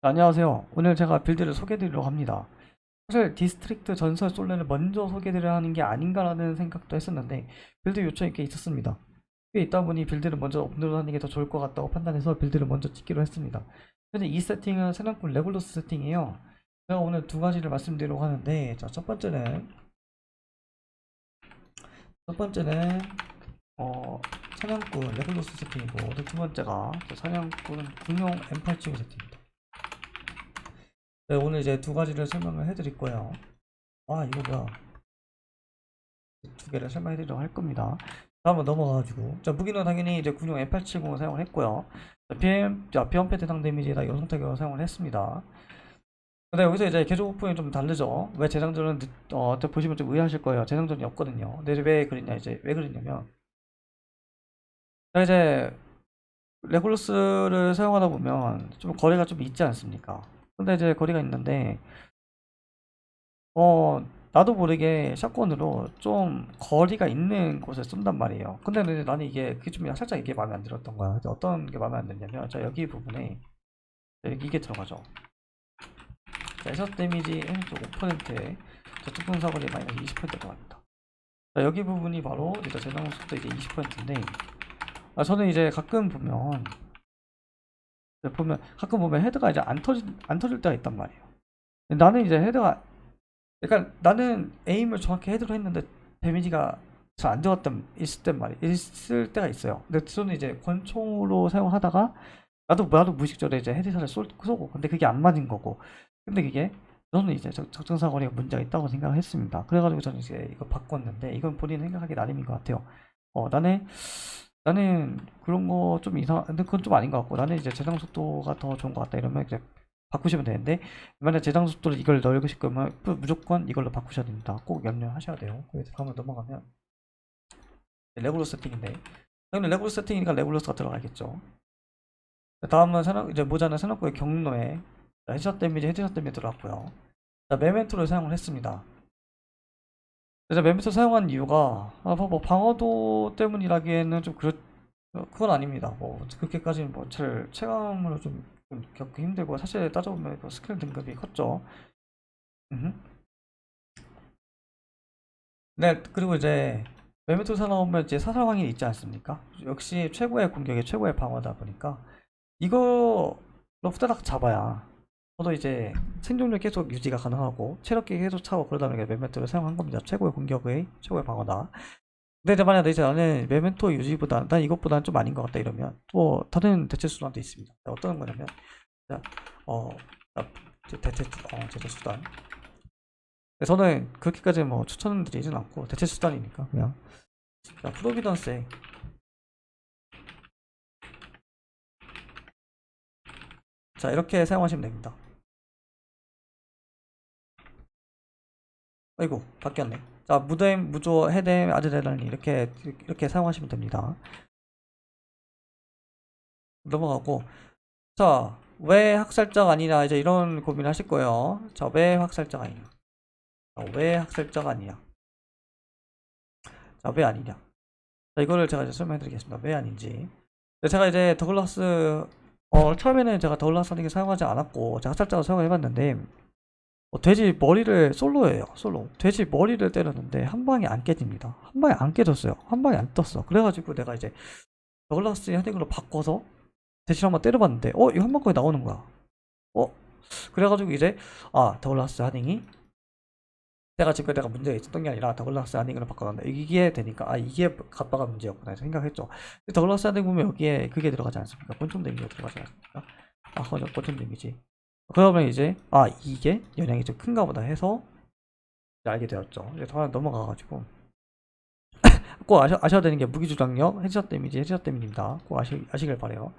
안녕하세요. 오늘 제가 빌드를 소개해드리려고 합니다. 사실 디스트릭트 전설 솔레를 먼저 소개드려야 하는 게 아닌가라는 생각도 했었는데 빌드 요청이 꽤 있었습니다. 꽤 있다 보니 빌드를 먼저 업로드하는 게 더 좋을 것 같다고 판단해서 빌드를 먼저 찍기로 했습니다. 현재 이 세팅은 사냥꾼 레굴루스 세팅이에요. 제가 오늘 두 가지를 말씀드리려고 하는데 자, 첫 번째는 첫 번째는 어, 사냥꾼 레굴루스 세팅이고 두 번째가 저 사냥꾼 군용 M875 세팅입니다. 네, 오늘 이제 두 가지를 설명을 해드릴 거예요. 아, 이거 뭐야. 두 개를 설명해 드리려고 할 겁니다. 자, 한번 넘어가가지고. 자, 무기는 당연히 이제 군용 M870을 사용을 했고요. 자, PM, 자, 비언패 대상 데미지에다 연속 타격을 사용을 했습니다. 근데 여기서 이제 개조 부품이 좀 다르죠. 왜 재장전은, 늦- 어, 또 보시면 좀 의아하실 거예요. 재장전이 없거든요. 근데 왜 그랬냐, 이제, 왜 그랬냐면. 자, 이제, 레굴루스를 사용하다 보면 좀 거리가 좀 있지 않습니까? 근데 이제 거리가 있는데 어 나도 모르게 샷건으로 좀 거리가 있는 곳에 쏜단 말이에요. 근데 이제 나는 이게 그게 좀 살짝 이게 마음에 안 들었던 거야. 어떤 게 마음에 안 들냐면 자 여기 부분에 자, 여기 이게 들어가죠. 자 에서 데미지 5%에 자 특분 사거리 마이너스 20% 들어갑니다. 자 여기 부분이 바로 이제 재능 속도 이제 20%인데 아 저는 이제 가끔 보면 보면 가끔 보면 헤드가 이제 안 터질 안 터질 때가 있단 말이에요. 나는 이제 헤드가 그러니까 나는 에임을 정확히 헤드로 했는데 데미지가 잘 안 들어갔던 있을 때 말이 있을 때가 있어요. 근데 저는 이제 권총으로 사용하다가 나도 나도 무의식적으로 이제 헤드샷을 쏠, 쏘고 근데 그게 안 맞은 거고 근데 그게 저는 이제 적- 적정 사거리가 문제가 있다고 생각했습니다. 그래가지고 저는 이제 이거 바꿨는데 이건 본인 생각하기 나름인 것 같아요. 어 나는 나는 그런 거 좀 이상, 근데 그건 좀 아닌 것 같고, 나는 이제 저장 속도가 더 좋은 것 같다 이러면 이제 바꾸시면 되는데, 만약 저장 속도를 이걸 거면 무- 무조건 이걸로 바꾸셔야 됩니다. 꼭 염려하셔야 돼요. 그래서 한번 넘어가면, 레굴러스 세팅인데, 당연히 레굴러스 세팅이니까 레굴러스가 들어가겠죠. 다음은 산업, 이제 모자는 산업구의 경로에 자, 헤드샷 데미지, 헤드샷 데미지 들어갔고요. 자, 메멘토를 사용을 했습니다. 그래서 메멘토 사용한 이유가 아, 뭐, 뭐 방어도 때문이라기에는 좀 그렇 어, 그건 아닙니다. 뭐 그렇게까지는 뭐 잘 체감으로 좀, 좀 겪기 힘들고 사실 따져보면 그 스킬 등급이 컸죠. 음흠. 네 그리고 이제 메멘토 사나오면 이제 사살 확률이 있지 않습니까? 역시 최고의 공격이 최고의 방어다 보니까 이거로 후다닥 잡아야 저도 이제 생존력 계속 유지가 가능하고 체력이 계속 차고 그러다 보니까 메멘토를 사용한 겁니다. 최고의 공격의 최고의 방어다. 근데 이제 만약 이제 나는 메멘토 유지보다 난 이것보다는 좀 아닌 것 같다 이러면 또 다른 대체 수단도 있습니다. 자, 어떤 거냐면 자, 어 대체 수- 어, 대체 수단. 저는 그렇게까지 뭐 추천드리진 않고 대체 수단이니까 그냥 자, 프로비던스에 자 이렇게 사용하시면 됩니다. 아이고 바뀌었네. 자 무댐, 무조, 헤뎀, 아드레날린 이렇게 이렇게 사용하시면 됩니다. 넘어가고 자 왜 학살자가 아니냐 이제 이런 고민을 하실 거예요. 자 왜 학살자가 아니냐? 자, 왜 학살자가 아니냐? 자 왜 아니냐? 자 이거를 제가 이제 설명해 드리겠습니다. 왜 아닌지. 근데 제가 이제 더글라스 어 처음에는 제가 더글라스 하는 게 사용하지 않았고 제가 학살자로 사용해 봤는데 어, 돼지 머리를 솔로예요 솔로. 돼지 머리를 때렸는데 한 방에 안 깨집니다. 한 방에 안 깨졌어요. 한 방에 안 떴어. 그래가지고 내가 이제 더글라스 헤딩으로 바꿔서 돼지를 한번 때려봤는데 어 이거 한 방에 나오는 거야. 어? 그래가지고 이제 아 더글라스 하딩이? 내가 지금 내가 문제가 있었던 게 아니라 더글라스 하딩으로 바꿔놨는데 이게 되니까 아 이게 갑바가 문제였구나 생각했죠. 더글라스 하딩 보면 여기에 그게 들어가지 않습니까? 권총 데미지가 들어가지 않습니까? 아 맞아 권총 데미지 그러면 이제 아 이게 영향이 좀 큰가 보다 해서 알게 되었죠. 이제 더 넘어가가지고 꼭 아셔, 아셔야 되는 게 무기주장력, 헤드샷 데미지, 헤드샷 데미지입니다. 꼭 아시, 아시길 바래요.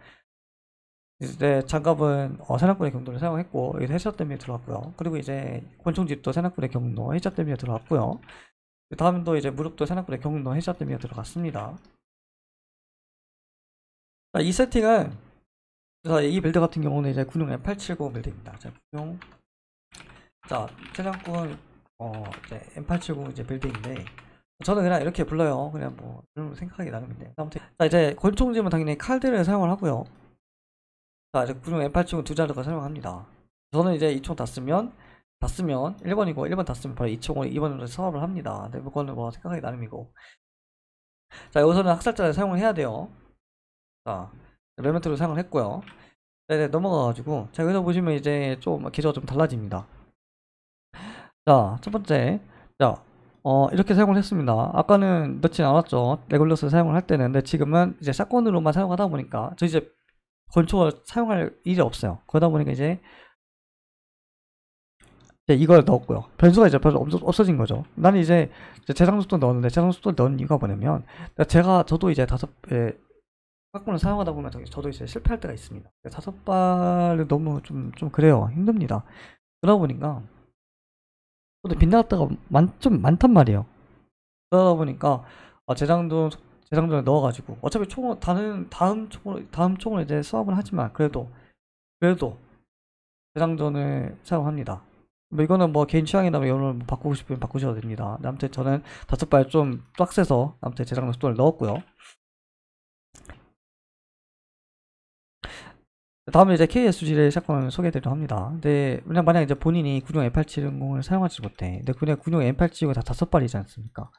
이제 장갑은 어, 산악군의 경로를 사용했고 여기 헤드샷 데미지 들어갔고요. 그리고 이제 권총집도 산악군의 경로, 헤드샷 데미지 들어갔고요. 다음도 이제 무릎도 산악군의 경로, 헤드샷 데미지 들어갔습니다. 자, 이 세팅은 그래서 이 빌드 같은 경우는 이제 군용 M870 빌드입니다. 자, 군용 자, 최장군 어, 이제 M870 이제 빌드인데 저는 그냥 이렇게 불러요. 그냥 뭐 그런 생각하기 나름인데. 아무튼 자, 이제 권총집은 당연히 칼들을 사용을 하고요. 자, 이제 군용 M8 두 자루가 사용합니다. 저는 이제 이 총 다 쓰면 다 쓰면 1번이고 1번 다 쓰면 바로 이 총을 2번으로 사업을 합니다. 근데 그거는 뭐 생각하기 나름이고. 자, 여기서는 학살자를 사용을 해야 돼요. 자, 레멘트로 사용을 했고요. 네, 네, 넘어가가지고 자, 여기서 보시면 이제 좀 계좌가 좀 달라집니다. 자, 첫 번째, 자, 어, 이렇게 사용을 했습니다. 아까는 넣진 않았죠. 레골러스 사용을 할 때는. 근데 지금은 이제 샷건으로만 사용하다 보니까 저 이제 권총을 사용할 일이 없어요. 그러다 보니까 이제 이제 이걸 넣었고요. 변수가 이제 별로 없, 없어진 거죠. 나는 이제 재상 속도 넣었는데 재상 속도 넣은 이유가 뭐냐면 제가 저도 이제 다섯 에 샷건을 사용하다 보면 저도 이제 실패할 때가 있습니다. 다섯 발은 너무 좀 좀 그래요. 힘듭니다. 그러다 보니까 저도 빗나갈 때가 많, 좀 많단 말이에요. 그러다 보니까 어, 재장전 재장전에 넣어가지고 어차피 총을 다른 다음 총을 다음 총을 이제 수합을 하지만 그래도 그래도 재장전을 사용합니다. 뭐 이거는 뭐 개인 취향이나 뭐 이거는 뭐 바꾸고 싶으면 바꾸셔도 됩니다. 아무튼 저는 다섯 발 좀 빡세서 아무튼 재장전 속도를 넣었고요. 다음에 이제 KSG를 샷건을 소개해드리려 합니다. 근데 그냥 만약 이제 본인이 군용 M870을 사용하지 못해. 근데 그냥 군용 M870이 다 다섯 발이지 않습니까?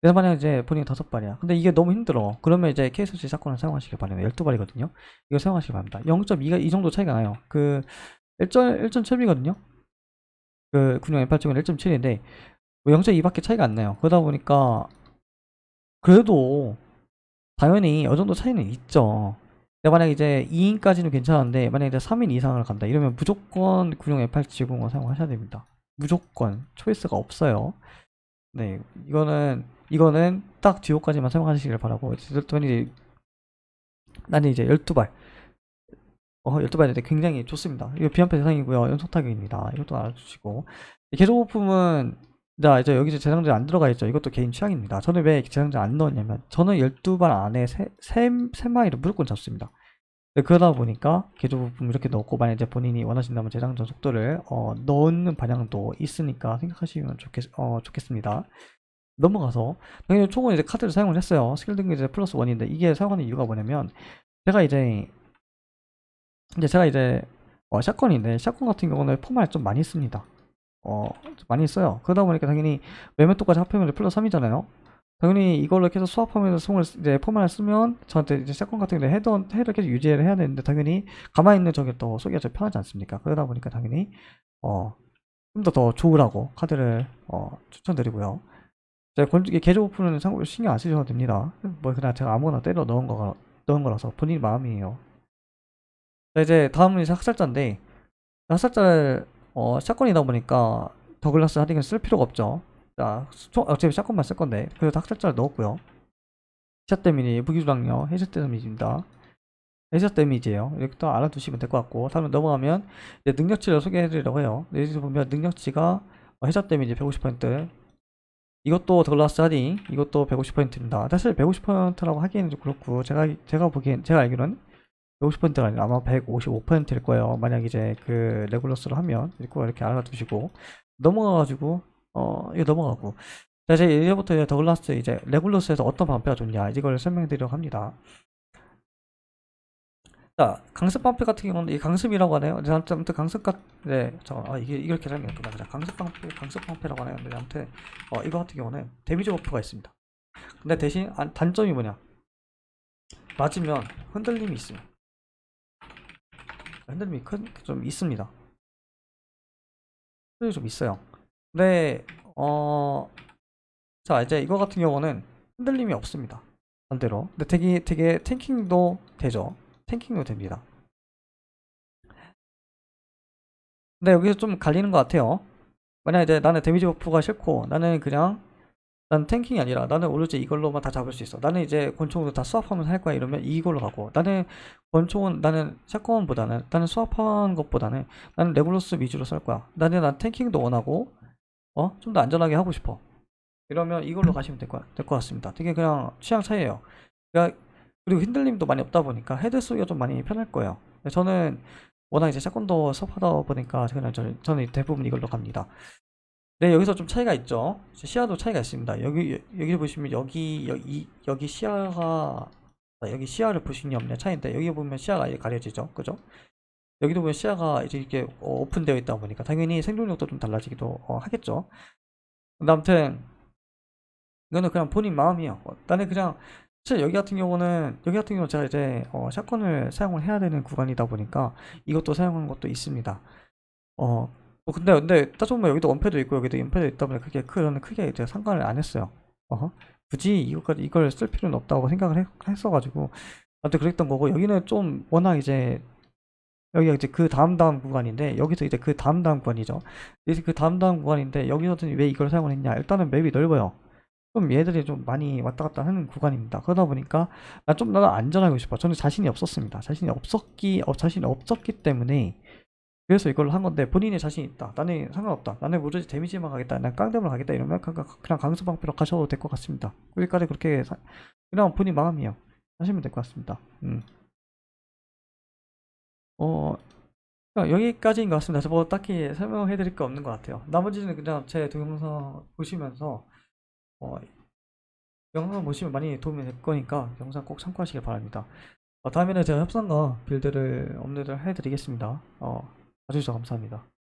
그래서 만약 이제 본인이 다섯 발이야. 근데 이게 너무 힘들어. 그러면 이제 KSG 샷건을 사용하시길 바랍니다. 12발이거든요. 이거 사용하시길 바랍니다. 0.2가 이 정도 차이가 나요. 그 1점 1.7이거든요. 그 군용 M870은 1.7인데 0.2밖에 차이가 안 나요. 그러다 보니까 그래도 당연히 어느 정도 차이는 있죠. 근데 만약 이제 2인까지는 괜찮은데 만약 이제 3인 이상을 간다 이러면 무조건 군용 F870을 사용하셔야 됩니다. 무조건 초이스가 없어요. 네, 이거는 이거는 딱 듀오까지만 사용하시길 바라고 저는 나는 이제 12발 어, 12발인데 굉장히 좋습니다. 이거 비한패 대상이고요. 연속 타격입니다. 이것도 알아주시고 계속 부품은 자 이제 여기 이제 재상전 안 들어가 있죠. 이것도 개인 취향입니다. 저는 왜 재상전 안 넣었냐면 저는 12발 안에 세, 세, 세 마리를 무조건 잡습니다. 네, 그러다 보니까 개조 부품 이렇게 넣고 만약 이제 본인이 원하신다면 재장전 속도를 어, 넣는 방향도 있으니까 생각하시면 좋겠, 어, 좋겠습니다. 넘어가서 당연히 총은 이제 카드를 사용을 했어요. 스킬 등급 이제 플러스 원인데 이게 사용하는 이유가 뭐냐면 제가 이제 이제 제가 이제 어, 샷건인데 샷건 같은 경우는 포말 좀 많이 씁니다. 어, 좀 많이 써요. 그러다 보니까 당연히 매매도까지 합하면 플러스 3이잖아요. 당연히 이걸로 계속 수합하면서 송을 쓰- 이제 포만을 쓰면 저한테 이제 샷건 같은 경우에 헤더 헤를 계속 유지를 해야 되는데 당연히 가만히 있는 저게 또 쏘기가 좀 편하지 않습니까? 그러다 보니까 당연히 어 좀 더 더 좋으라고 카드를 어 추천드리고요. 권 이게 개조 오픈은 참고 신경 안 쓰셔도 됩니다. 뭐 그냥 제가 아무거나 때려 넣은 거가 넣은 거라서 본인 마음이에요. 자, 이제 다음은 이제 학살자인데 학살자를 어 샷건이다 보니까 더글라스 하딩을 쓸 필요가 없죠. 자, 총, 어차피 샷건만 쓸 건데 그래서 학살자를 넣었고요. 헤샷 데미지 무기 조작력 헤샷 데미지입니다. 헤샷 데미지예요. 이렇게 또 알아두시면 될 것 같고 다음에 넘어가면 이제 능력치를 소개해드리려고 해요. 네, 여기서 보면 능력치가 어, 헤샷 데미지 150% 이것도 더글라스 하딩 이것도 150%입니다. 사실 150%라고 하기에는 좀 그렇고 제가 제가 보기엔 제가 알기로는 150%가 아니라 아마 155%일 거예요. 만약 이제 그 레귤러스로 하면 이거 이렇게 알아두시고 넘어가가지고 어 이거 넘어가고 자 이제 이제부터 이제 더글라스 이제 레귤러스에서 어떤 방패가 좋냐 이걸 설명드리려고 합니다. 자 강습 방패 같은 경우는 이 강습이라고 하네요. 근데 아무튼 강습 같 네, 잠깐 아 이게 이렇게 설명했구나. 강습 방패 강습 방패라고 하네요. 근데 아무튼 어 이거 같은 경우는 데미지 버프가 있습니다. 근데 대신 안- 단점이 뭐냐? 맞으면 흔들림이 있어요. 흔들림이 큰, 좀 있습니다. 흔들림이 좀 있어요. 근데, 어, 자, 이제 이거 같은 경우는 흔들림이 없습니다. 반대로. 근데 되게, 되게 탱킹도 되죠. 탱킹도 됩니다. 근데 여기서 좀 갈리는 것 같아요. 만약 이제 나는 데미지 버프가 싫고, 나는 그냥, 난 탱킹이 아니라 나는 오로지 이걸로만 다 잡을 수 있어. 나는 이제 권총도 다 수합하면서 할 거야 이러면 이걸로 가고 나는 권총은 나는 샷건보다는 나는 수합한 것보다는 나는 레굴러스 위주로 쓸 거야. 나는 난 탱킹도 원하고 어 좀 더 안전하게 하고 싶어. 이러면 이걸로 가시면 될 것 같습니다. 되게 그냥 취향 차이예요. 그러니까 그리고 흔들림도 많이 없다 보니까 헤드 쏘기가 좀 많이 편할 거예요. 저는 워낙 이제 샷건도 수합하다 보니까 그냥 저, 저는 대부분 이걸로 갑니다. 네, 여기서 좀 차이가 있죠. 시야도 차이가 있습니다. 여기 여기 보시면 여기 여기 여기 시야가 아, 여기 시야를 보시냐 없냐 차이인데 여기 보면 시야가 가려지죠. 그죠? 여기도 보면 시야가 이제 이렇게 어, 오픈되어 있다 보니까 당연히 생존력도 좀 달라지기도 어, 하겠죠. 근데 아무튼 이거는 그냥 본인 마음이에요. 어, 나는 그냥 사실 여기 같은 경우는 여기 같은 경우는 제가 이제 어, 샷건을 사용을 해야 되는 구간이다 보니까 이것도 사용한 것도 있습니다. 어, 뭐 근데 근데 따져보면 여기도 원패도 있고 여기도 연패도 있다 보니 크게 그런 크게 이제 상관을 안 했어요. 어허. 굳이 이거까지 이걸 쓸 필요는 없다고 생각을 했, 했어가지고 아무튼 그랬던 거고 여기는 좀 워낙 이제 여기가 이제 그 다음 다음 구간인데 여기서 이제 그 다음 다음 구간이죠. 이제 그 다음 다음 구간인데 여기서는 왜 이걸 사용을 했냐? 일단은 맵이 넓어요. 좀 얘들이 좀 많이 왔다 갔다 하는 구간입니다. 그러다 보니까 난좀 나는 안전하고 싶어. 저는 자신이 없었습니다. 자신이 없었기 어, 자신이 없었기 때문에 그래서 이걸 한 건데 본인이 자신 있다. 나는 상관없다. 나는 모르지 데미지만 가겠다. 난 깡대으로 가겠다. 이러면 그냥, 그냥 강수 방패로 가셔도 될 것 같습니다. 여기까지 그렇게 사- 그냥 본인 마음이에요. 하시면 될 것 같습니다. 음. 어, 그냥 여기까지인 것 같습니다. 저뭐 딱히 설명해 드릴 거 없는 것 같아요. 나머지는 그냥 제 동영상 보시면서 어, 영상 보시면 많이 도움이 될 거니까 영상 꼭 참고하시길 바랍니다. 어, 다음에는 제가 협상과 빌드를 업로드 해드리겠습니다. 어, 봐주셔서 감사합니다.